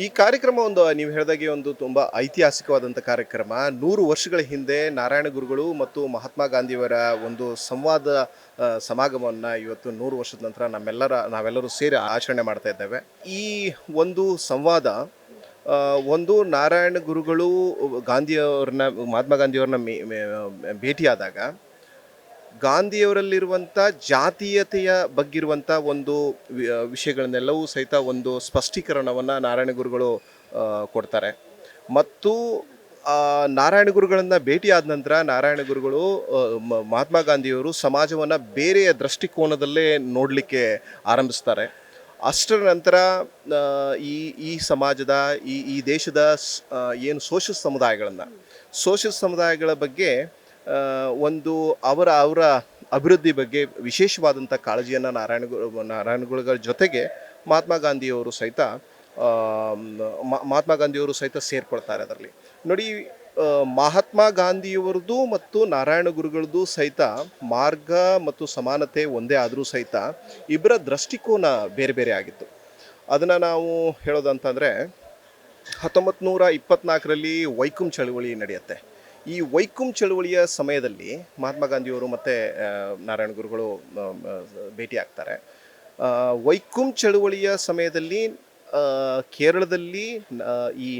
ಈ ಕಾರ್ಯಕ್ರಮ ಒಂದು ನೀವು ಹೇಳಿದಾಗೆ ಒಂದು ತುಂಬ ಐತಿಹಾಸಿಕವಾದಂಥ ಕಾರ್ಯಕ್ರಮ. ನೂರು ವರ್ಷಗಳ ಹಿಂದೆ ನಾರಾಯಣ ಗುರುಗಳು ಮತ್ತು ಮಹಾತ್ಮ ಗಾಂಧಿಯವರ ಒಂದು ಸಂವಾದ ಸಮಾಗಮವನ್ನು ಇವತ್ತು ನೂರು ವರ್ಷದ ನಂತರ ನಮ್ಮೆಲ್ಲರ, ನಾವೆಲ್ಲರೂ ಸೇರಿ ಆಚರಣೆ ಮಾಡ್ತಾ ಇದ್ದೇವೆ. ಈ ಒಂದು ಸಂವಾದ ಒಂದು ನಾರಾಯಣ ಗುರುಗಳು, ಗಾಂಧಿಯವ್ರನ್ನ, ಮಹಾತ್ಮ ಗಾಂಧಿಯವ್ರನ್ನ ಮೇ- ಭೇಟಿಯಾದಾಗ ಗಾಂಧಿಯವರಲ್ಲಿರುವಂಥ ಜಾತೀಯತೆಯ ಬಗ್ಗಿರುವಂಥ ಒಂದು ವಿಷಯಗಳನ್ನೆಲ್ಲವೂ ಸಹಿತ ಒಂದು ಸ್ಪಷ್ಟೀಕರಣವನ್ನು ನಾರಾಯಣ ಗುರುಗಳು ಕೊಡ್ತಾರೆ. ಮತ್ತು ನಾರಾಯಣ ಗುರುಗಳನ್ನು ಭೇಟಿಯಾದ ನಂತರ ನಾರಾಯಣ ಗುರುಗಳು ಮಹಾತ್ಮ ಗಾಂಧಿಯವರು ಸಮಾಜವನ್ನು ಬೇರೆಯ ದೃಷ್ಟಿಕೋನದಲ್ಲೇ ನೋಡಲಿಕ್ಕೆ ಆರಂಭಿಸ್ತಾರೆ. ಅಷ್ಟರ ನಂತರ ಈ ಈ ಸಮಾಜದ, ಈ ಈ ದೇಶದ ಏನು ಸೋಷಲ್ ಸಮುದಾಯಗಳನ್ನು ಸೋಷಲ್ ಸಮುದಾಯಗಳ ಬಗ್ಗೆ ಒಂದು ಅವರ ಅವರ ಅಭಿವೃದ್ಧಿ ಬಗ್ಗೆ ವಿಶೇಷವಾದಂಥ ಕಾಳಜಿಯನ್ನು ನಾರಾಯಣ ಗುರು ನಾರಾಯಣ ಗುರುಗಳ ಜೊತೆಗೆ ಮಹಾತ್ಮ ಗಾಂಧಿಯವರು ಸಹಿತ ಮಹಾತ್ಮ ಗಾಂಧಿಯವರು ಸಹಿತ ಸೇರ್ಕೊಳ್ತಾರೆ ಅದರಲ್ಲಿ. ನೋಡಿ ಮಹಾತ್ಮ ಗಾಂಧಿಯವರದ್ದು ಮತ್ತು ನಾರಾಯಣ ಗುರುಗಳದ್ದು ಸಹಿತ ಮಾರ್ಗ ಮತ್ತು ಸಮಾನತೆ ಒಂದೇ ಆದರೂ ಸಹಿತ ಇಬ್ಬರ ದೃಷ್ಟಿಕೋನ ಬೇರೆ ಬೇರೆ ಆಗಿತ್ತು. ಅದನ್ನು ನಾವು ಹೇಳೋದಂತಂದರೆ ಹತ್ತೊಂಬತ್ತು ನೂರ ಇಪ್ಪತ್ನಾಲ್ಕರಲ್ಲಿ ವೈಕುಂ ಚಳುವಳಿ ನಡೆಯುತ್ತೆ. ಈ ವೈಕುಂ ಚಳುವಳಿಯ ಸಮಯದಲ್ಲಿ ಮಹಾತ್ಮ ಗಾಂಧಿಯವರು ಮತ್ತು ನಾರಾಯಣ ಗುರುಗಳು ಭೇಟಿ ಆಗ್ತಾರೆ. ವೈಕುಂ ಚಳುವಳಿಯ ಸಮಯದಲ್ಲಿ ಕೇರಳದಲ್ಲಿ ಈ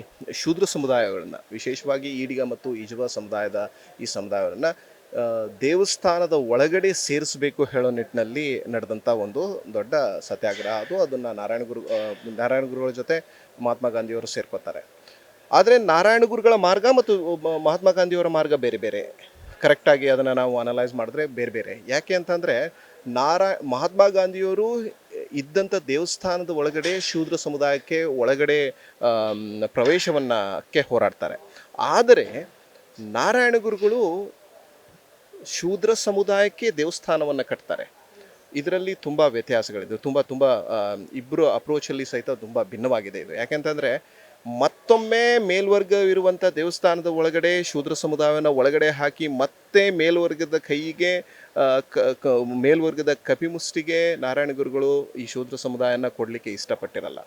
ಶೂದ್ರ ಸಮುದಾಯಗಳನ್ನು, ವಿಶೇಷವಾಗಿ ಈಡಿಗ ಮತ್ತು ಈಜುವ ಸಮುದಾಯದ ಈ ಸಮುದಾಯಗಳನ್ನು ದೇವಸ್ಥಾನದ ಒಳಗಡೆ ಸೇರಿಸಬೇಕು ಹೇಳೋ ನಿಟ್ಟಿನಲ್ಲಿ ನಡೆದಂಥ ಒಂದು ದೊಡ್ಡ ಸತ್ಯಾಗ್ರಹ. ಅದು ಅದನ್ನು ನಾರಾಯಣ ಗುರು ನಾರಾಯಣ ಗುರುಗಳ ಜೊತೆ ಮಹಾತ್ಮ ಗಾಂಧಿಯವರು ಸೇರ್ಕೋತಾರೆ. ಆದರೆ ನಾರಾಯಣ ಗುರುಗಳ ಮಾರ್ಗ ಮತ್ತು ಮಹಾತ್ಮ ಗಾಂಧಿಯವರ ಮಾರ್ಗ ಬೇರೆ ಬೇರೆ. ಕರೆಕ್ಟಾಗಿ ಅದನ್ನು ನಾವು ಅನಲೈಸ್ ಮಾಡಿದ್ರೆ ಬೇರೆ ಬೇರೆ. ಯಾಕೆ ಅಂತಂದರೆ ನಾರಾ, ಮಹಾತ್ಮ ಗಾಂಧಿಯವರು ಇದ್ದಂಥ ದೇವಸ್ಥಾನದ ಒಳಗಡೆ ಶೂದ್ರ ಸಮುದಾಯಕ್ಕೆ ಒಳಗಡೆ ಪ್ರವೇಶವನ್ನಕ್ಕೆ ಹೋರಾಡ್ತಾರೆ. ಆದರೆ ನಾರಾಯಣ ಗುರುಗಳು ಶೂದ್ರ ಸಮುದಾಯಕ್ಕೆ ದೇವಸ್ಥಾನವನ್ನು ಕಟ್ತಾರೆ. ಇದರಲ್ಲಿ ತುಂಬ ವ್ಯತ್ಯಾಸಗಳಿದೆ. ತುಂಬ ತುಂಬ ಇಬ್ಬರು ಅಪ್ರೋಚಲ್ಲಿ ಸಹಿತ ತುಂಬ ಭಿನ್ನವಾಗಿದೆ ಇದು. ಯಾಕೆಂತಂದರೆ ಮತ್ತೊಮ್ಮೆ ಮೇಲ್ವರ್ಗವಿರುವಂಥ ದೇವಸ್ಥಾನದ ಒಳಗಡೆ ಶೂದ್ರ ಸಮುದಾಯನ ಒಳಗಡೆ ಹಾಕಿ ಮತ್ತೆ ಮೇಲ್ವರ್ಗದ ಕೈಗೆ ಕ ಮೇಲ್ವರ್ಗದ ಕಪಿಮುಷ್ಟಿಗೆ ನಾರಾಯಣ ಗುರುಗಳು ಈ ಶೂದ್ರ ಸಮುದಾಯನ ಕೊಡಲಿಕ್ಕೆ ಇಷ್ಟಪಟ್ಟಿರಲ್ಲ.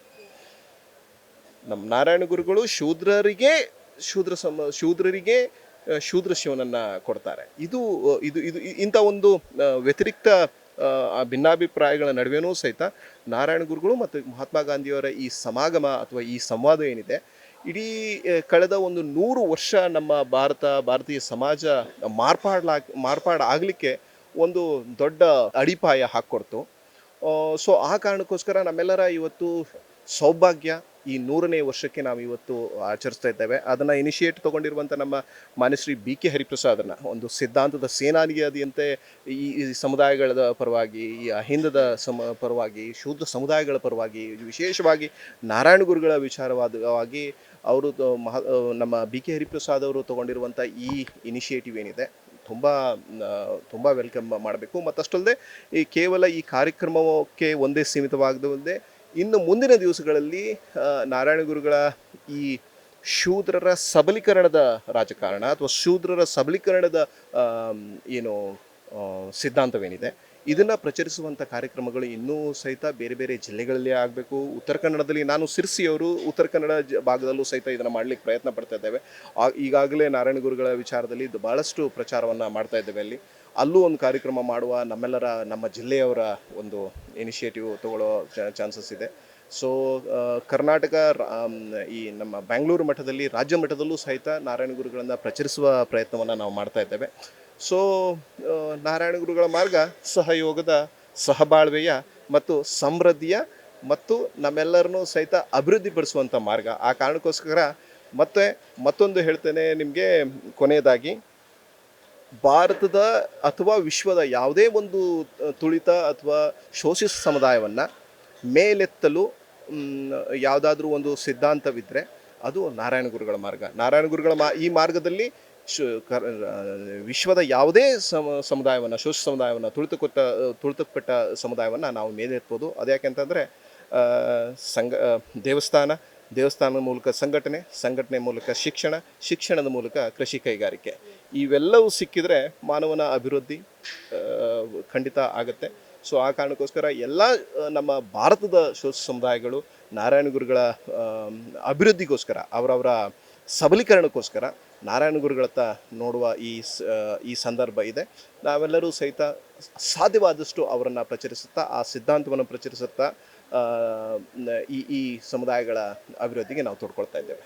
ನಮ್ಮ ನಾರಾಯಣ ಗುರುಗಳು ಶೂದ್ರರಿಗೆ, ಶೂದ್ರ ಸಮ, ಶೂದ್ರರಿಗೆ ಶೂದ್ರ ಶಿವನನ್ನ ಕೊಡ್ತಾರೆ. ಇದು ಇದು ಇದು, ಇಂಥ ಒಂದು ವ್ಯತಿರಿಕ್ತ ಆ, ಭಿನ್ನಾಭಿಪ್ರಾಯಗಳ ನಡುವೆನೂ ಸಹಿತ ನಾರಾಯಣ ಗುರುಗಳು ಮತ್ತು ಮಹಾತ್ಮ ಗಾಂಧಿಯವರ ಈ ಸಮಾಗಮ ಅಥವಾ ಈ ಸಂವಾದ ಏನಿದೆ ಇಡೀ ಕಳೆದ ಒಂದು ನೂರು ವರ್ಷ ನಮ್ಮ ಭಾರತ ಭಾರತೀಯ ಸಮಾಜ ಮಾರ್ಪಾಡ್ಲಾ ಮಾರ್ಪಾಡಾಗಲಿಕ್ಕೆ ಒಂದು ದೊಡ್ಡ ಅಡಿಪಾಯ ಹಾಕ್ಕೊಡ್ತು. ಸೊ ಆ ಕಾರಣಕ್ಕೋಸ್ಕರ ನಮ್ಮೆಲ್ಲರ ಇವತ್ತು ಸೌಭಾಗ್ಯ ಈ ನೂರನೇ ವರ್ಷಕ್ಕೆ ನಾವು ಇವತ್ತು ಆಚರಿಸ್ತಾ ಇದ್ದೇವೆ. ಅದನ್ನು ಇನಿಷಿಯೇಟ್ ತಗೊಂಡಿರುವಂಥ ನಮ್ಮ ಮಾನ್ಯಶ್ರೀ ಬಿ ಕೆ ಹರಿಪ್ರಸಾದನ ಒಂದು ಸಿದ್ಧಾಂತದ ಸೇನಾನಿಯಾದಿಯಂತೆ ಈ ಈ ಸಮುದಾಯಗಳ ಪರವಾಗಿ, ಈ ಅಹಿಂದದ ಸಮ, ಪರವಾಗಿ, ಶೂದ್ರ ಸಮುದಾಯಗಳ ಪರವಾಗಿ, ವಿಶೇಷವಾಗಿ ನಾರಾಯಣ ಗುರುಗಳ ವಿಚಾರವಾದವಾಗಿ ಅವರು ಮಹ ನಮ್ಮ ಬಿ ಕೆ ಹರಿಪ್ರಸಾದ್ ಅವರು ತಗೊಂಡಿರುವಂಥ ಈ ಇನಿಷಿಯೇಟಿವ್ ಏನಿದೆ, ತುಂಬ ತುಂಬ ವೆಲ್ಕಮ್ ಮಾಡಬೇಕು. ಮತ್ತಷ್ಟಲ್ಲದೆ ಈ ಕೇವಲ ಈ ಕಾರ್ಯಕ್ರಮಕ್ಕೆ ಒಂದೇ ಸೀಮಿತವಾಗದೆ ಇನ್ನು ಮುಂದಿನ ದಿವಸಗಳಲ್ಲಿ ನಾರಾಯಣ ಗುರುಗಳ ಈ ಶೂದ್ರರ ಸಬಲೀಕರಣದ ರಾಜಕಾರಣ ಅಥವಾ ಶೂದ್ರರ ಸಬಲೀಕರಣದ ಏನು ಸಿದ್ಧಾಂತವೇನಿದೆ ಇದನ್ನು ಪ್ರಚರಿಸುವಂಥ ಕಾರ್ಯಕ್ರಮಗಳು ಇನ್ನೂ ಸಹಿತ ಬೇರೆ ಬೇರೆ ಜಿಲ್ಲೆಗಳಲ್ಲಿ ಆಗಬೇಕು. ಉತ್ತರ ಕನ್ನಡದಲ್ಲಿ ನಾನು ಸಿರ್ಸಿಯವರು ಉತ್ತರ ಕನ್ನಡ ಭಾಗದಲ್ಲೂ ಸಹಿತ ಇದನ್ನು ಮಾಡಲಿಕ್ಕೆ ಪ್ರಯತ್ನ ಪಡ್ತಾ ಇದ್ದೇವೆ. ಈಗಾಗಲೇ ನಾರಾಯಣ ಗುರುಗಳ ವಿಚಾರದಲ್ಲಿ ಭಾಳಷ್ಟು ಪ್ರಚಾರವನ್ನು ಮಾಡ್ತಾ ಇದ್ದೇವೆ ಅಲ್ಲಿ. ಅಲ್ಲೂ ಒಂದು ಕಾರ್ಯಕ್ರಮ ಮಾಡುವ ನಮ್ಮೆಲ್ಲರ, ನಮ್ಮ ಜಿಲ್ಲೆಯವರ ಒಂದು ಇನಿಷಿಯೇಟಿವ್ ತಗೊಳ್ಳೋ ಚಾನ್ಸಸ್ ಇದೆ. ಸೊ ಕರ್ನಾಟಕ ಈ ನಮ್ಮ ಬೆಂಗಳೂರು ಮಠದಲ್ಲಿ, ರಾಜ್ಯ ಮಟ್ಟದಲ್ಲೂ ಸಹಿತ ನಾರಾಯಣ ಗುರುಗಳನ್ನು ಪ್ರಚರಿಸುವ ಪ್ರಯತ್ನವನ್ನು ನಾವು ಮಾಡ್ತಾ ಇದ್ದೇವೆ. ಸೊ ನಾರಾಯಣ ಗುರುಗಳ ಮಾರ್ಗ ಸಹಯೋಗದ ಸಹಬಾಳ್ವೆಯ ಮತ್ತು ಸಮೃದ್ಧಿಯ ಮತ್ತು ನಮ್ಮೆಲ್ಲರನ್ನೂ ಸಹಿತ ಅಭಿವೃದ್ಧಿಪಡಿಸುವಂಥ ಮಾರ್ಗ. ಆ ಕಾರಣಕ್ಕೋಸ್ಕರ ಮತ್ತೆ ಮತ್ತೊಂದು ಹೇಳ್ತೇನೆ ನಿಮಗೆ ಕೊನೆಯದಾಗಿ. ಭಾರತದ ಅಥವಾ ವಿಶ್ವದ ಯಾವುದೇ ಒಂದು ತುಳಿತ ಅಥವಾ ಶೋಷಿತ ಸಮುದಾಯವನ್ನು ಮೇಲೆತ್ತಲು ಯಾವುದಾದ್ರೂ ಒಂದು ಸಿದ್ಧಾಂತವಿದ್ದರೆ ಅದು ನಾರಾಯಣ ಗುರುಗಳ ಮಾರ್ಗ. ನಾರಾಯಣ ಗುರುಗಳ ಈ ಮಾರ್ಗದಲ್ಲಿ ಶು ವಿಶ್ವದ ಯಾವುದೇ ಸಮ ಸಮುದಾಯವನ್ನು, ಶೋಷ ಸಮುದಾಯವನ್ನು, ತುಳಿತುಕೊಟ್ಟ ತುಳಿತಪಟ್ಟ ಸಮುದಾಯವನ್ನು ನಾವು ಮೇಲೆತ್ಬೋದು. ಅದ್ಯಾಕೆಂತಂದರೆ ಸಂಘ ದೇವಸ್ಥಾನ, ದೇವಸ್ಥಾನದ ಮೂಲಕ ಸಂಘಟನೆ ಸಂಘಟನೆ ಮೂಲಕ ಶಿಕ್ಷಣ, ಶಿಕ್ಷಣದ ಮೂಲಕ ಕೃಷಿ ಕೈಗಾರಿಕೆ. ಇವೆಲ್ಲವೂ ಸಿಕ್ಕಿದರೆ ಮಾನವನ ಅಭಿವೃದ್ಧಿ ಖಂಡಿತ ಆಗುತ್ತೆ. ಸೊ, ಆ ಕಾರಣಕ್ಕೋಸ್ಕರ ಎಲ್ಲ ನಮ್ಮ ಭಾರತದ ಶೋಷ ಸಮುದಾಯಗಳು, ನಾರಾಯಣ ಗುರುಗಳ ಅಭಿವೃದ್ಧಿಗೋಸ್ಕರ, ಅವರವರ ಸಬಲೀಕರಣಕ್ಕೋಸ್ಕರ ನಾರಾಯಣ ಗುರುಗಳತ್ತ ನೋಡುವ ಈ ಈ ಸಂದರ್ಭ ಇದೆ. ನಾವೆಲ್ಲರೂ ಸಹಿತ ಸಾಧ್ಯವಾದಷ್ಟು ಅವರನ್ನು ಪ್ರಚರಿಸುತ್ತಾ, ಆ ಸಿದ್ಧಾಂತವನ್ನು ಪ್ರಚರಿಸುತ್ತಾ ಈ ಈ ಸಮುದಾಯಗಳ ಅಭಿವೃದ್ಧಿಗೆ ನಾವು ತೊಡ್ಕೊಳ್ತಾ ಇದ್ದೇವೆ.